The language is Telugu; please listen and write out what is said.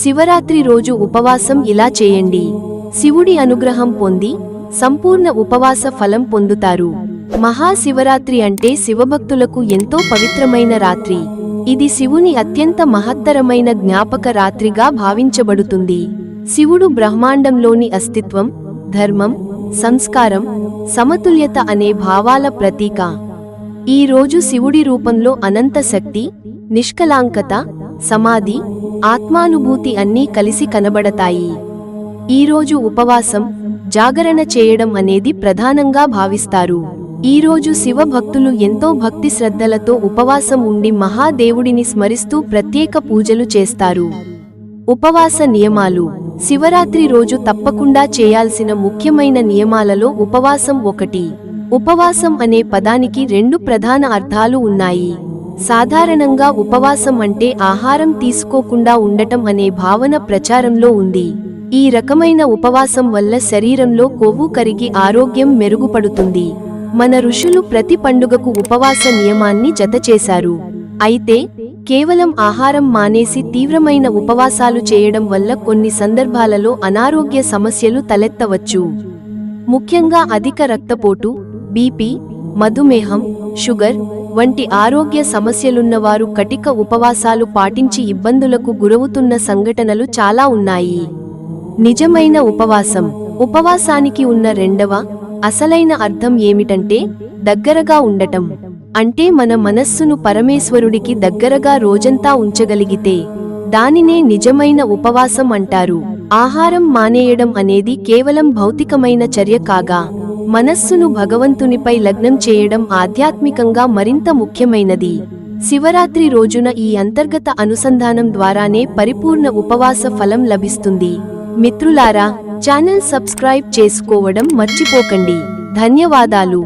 శివరాత్రి రోజు ఉపవాసం ఇలా చేయండి. శివుడి అనుగ్రహం పొంది సంపూర్ణ ఉపవాస ఫలం పొందుతారు. మహాశివరాత్రి అంటే శివభక్తులకు ఎంతో పవిత్రమైన రాత్రి. ఇది శివుని అత్యంత మహత్తరమైన జ్ఞాపక రాత్రిగా భావించబడుతుంది. శివుడు బ్రహ్మాండంలోని అస్తిత్వం ధర్మం సంస్కారం సమతుల్యత అనే భావాల ప్రతీక. ఈ రోజు శివుడి రూపంలో అనంత శక్తి నిష్కలాంకత సమాధి ఆత్మానుభూతి అన్నీ కలిసి కనబడతాయి. ఈ రోజు ఉపవాసం జాగరణ చేయడం అనేది ప్రధానంగా భావిస్తారు. ఈ రోజు శివ భక్తులు ఎంతో భక్తి శ్రద్ధలతో ఉపవాసం ఉండి మహాదేవుడిని స్మరిస్తూ ప్రత్యేక పూజలు చేస్తారు. ఉపవాస నియమాలు శివరాత్రి రోజు తప్పకుండా చేయాల్సిన ముఖ్యమైన నియమాలలో ఉపవాసం ఒకటి. ఉపవాసం అనే పదానికి రెండు ప్రధాన అర్థాలు ఉన్నాయి. సాధారణంగా ఉపవాసం అంటే ఆహారం తీసుకోకుండా ఉండటం అనే భావన ప్రచారంలో ఉంది. ఈ రకమైన ఉపవాసం వల్ల శరీరంలో కొవ్వు కరిగి ఆరోగ్యం మెరుగుపడుతుంది. మన ఋషులు ప్రతి పండుగకు ఉపవాస నియమాన్ని జతచేశారు అయితే కేవలం ఆహారం మానేసి తీవ్రమైన ఉపవాసాలు చేయడం వల్ల కొన్ని సందర్భాలలో అనారోగ్య సమస్యలు తలెత్తవచ్చు. ముఖ్యంగా అధిక రక్తపోటు బీపీ మధుమేహం షుగర్ వంటి ఆరోగ్య సమస్యలున్నవారు కటిక ఉపవాసాలు పాటించి ఇబ్బందులకు గురవుతున్న సంఘటనలు చాలా ఉన్నాయి. నిజమైన ఉపవాసం. ఉపవాసానికి ఉన్న రెండవ అసలైన అర్థం ఏమిటంటే దగ్గరగా ఉండటం. అంటే మన మనస్సును పరమేశ్వరుడికి దగ్గరగా రోజంతా ఉంచగలిగితే దానినే నిజమైన ఉపవాసం అంటారు. ఆహారం మానేయడం అనేది కేవలం భౌతికమైన చర్య కాగా మనస్సును భగవంతునిపై లగ్నం చేయడం ఆధ్యాత్మికంగా మరింత ముఖ్యమైనది. శివరాత్రి రోజున ఈ అంతర్గత అనుసంధానం ద్వారానే పరిపూర్ణ ఉపవాస ఫలం లభిస్తుంది. మిత్రులారా ఛానల్ సబ్స్క్రైబ్ చేసుకోవడం మర్చిపోకండి. ధన్యవాదాలు.